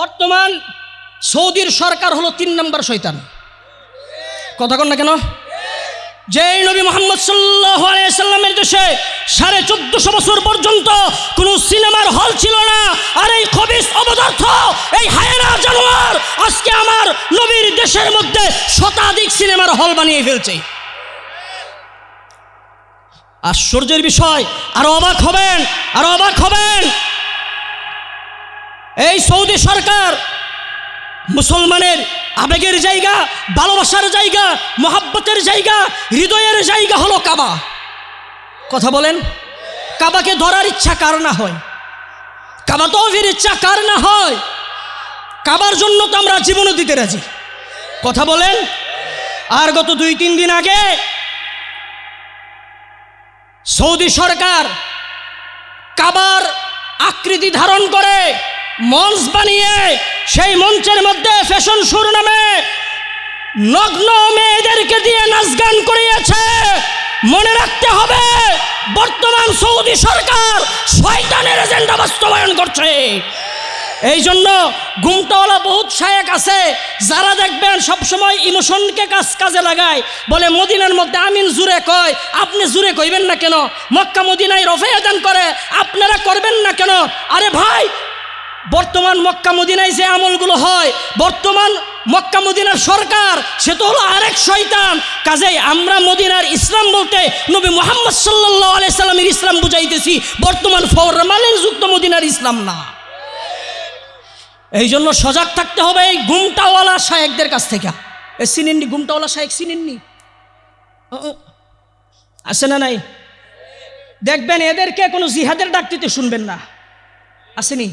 বর্তমান সৌদির সরকার হলো তিন নম্বর শৈতান কথা কন না কেন? যেই নবী মোহাম্মদ সাল্লাহ সাল্লামের দেশে সাড়ে চোদ্দশো বছর পর্যন্ত কোনো সিনেমার হল ছিল না, আর এই খবিস অবদার্থ এই হায়না জানোয়ার আজকে আমার নবীর দেশের মধ্যে শতাধিক সিনেমার হল বানিয়ে ফেলছে। আশ্চর্যের বিষয়, আর অবাক হবেন, আর অবাক হবেন। এই সৌদি সরকার মুসলমানের আবেগের জায়গা, ভালোবাসার জায়গা, মহাব্বতের জায়গা, হৃদয়ের জায়গা হলো কাবা। কথা বলেন, কাবাকে ধরার ইচ্ছা কার না হয়? কাবা তহফির ইচ্ছা কার না হয়? কাবার জন্য তো আমরা জীবনও দিতে রাজি। কথা বলেন, আর গত দুই, তিন দিন আগে সৌদি সরকার কাবার আকৃতি ধারণ করে মঞ্চ বানিয়ে সেই মঞ্চের মধ্যে ফ্যাশন সুর নামে নগ্ন মেয়েদেরকে দিয়ে নাচ গান করিয়েছে। মনে রাখতে হবে, বর্তমান সৌদি সরকার শয়তানের এজেন্ডা বাস্তবায়ন করছে। এই জন্য গুমটাওয়ালা বহুত শায়েক আছে, যারা দেখবেন সবসময় ইমোশনকে কাজ কাজে লাগায়, বলে মদিনার মধ্যে আমিন জুরে কয়, আপনি জুরে কইবেন না কেন? মক্কা মদিনায় রফে আদান করে, আপনারা করবেন না কেন? আরে ভাই বর্তমান মক্কা মদিনায় যে আমলগুলো হয়, বর্তমান মক্কা মদিনার সরকার, সে তো হলো আরেক শয়তান। কাজেই আমরা মদিনার ইসলাম বলতে নবী মোহাম্মদ সাল্লাহ আলাই সাল্লামের ইসলাম বুঝাইতেছি, বর্তমান ফরমানের যুক্ত মদিনার ইসলাম না। এই জন্য সজাগ থাকতে হবে এই গুমটাওয়ালা শায়েকদের কাছ থেকে। এ চিনেননি, গুমটাওয়ালা শায়েক চিনেননি? আছে না নাই? দেখবেন এদেরকে কোনো জিহাদের ডাক দিতে শুনবেন না। আসেনি?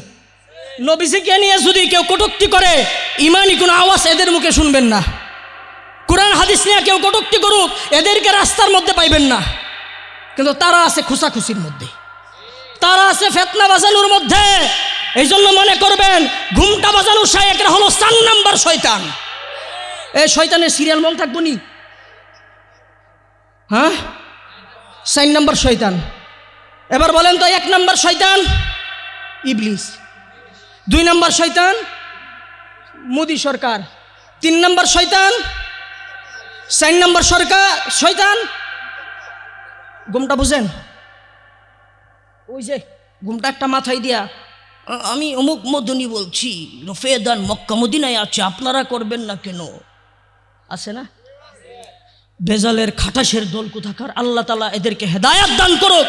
নবীজিকে নিয়ে যদি কেউ কটুক্তি করে, ইমানই কোনো আওয়াজ এদের মুখে শুনবেন না। কোরআন, হাদিস নিয়ে কেউ কটুক্তি করুক, এদেরকে রাস্তার মধ্যে পাইবেন না। কিন্তু তারা আছে খুশাখুশির মধ্যে। তারা আছে ফেতনা বাজানোর মধ্যে। এই জন্য মনে করবেন, ঘুমটা বাজানো শায়েকরা হলো চার নাম্বার শয়তান। এই শয়তানের সিরিয়াল মন থাকব নি? হ্যাঁ? চার নাম্বার শয়তান। এবার বলেন তো, এক নাম্বার শয়তান ইবলিস। দুই নম্বর শয়তান, মোদি সরকার। তিন নম্বর শয়তান, চার নম্বর সরকার, শয়তান। গুমটা বুঝেন? ওই যে ঘুমটা একটা মাথায় দিয়া আমি অমুক মদনী বলছি রফেদান মক্কা মদিনায় আছে, আপনারা করবেন না কেন? আছে না? বেজালের খাটাসের দল কোথাকার? আল্লাহ তালা এদেরকে হেদায়াত দান করুক।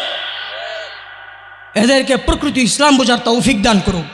এদেরকে প্রকৃতি ইসলাম বোঝার তৌফিক দান করুক।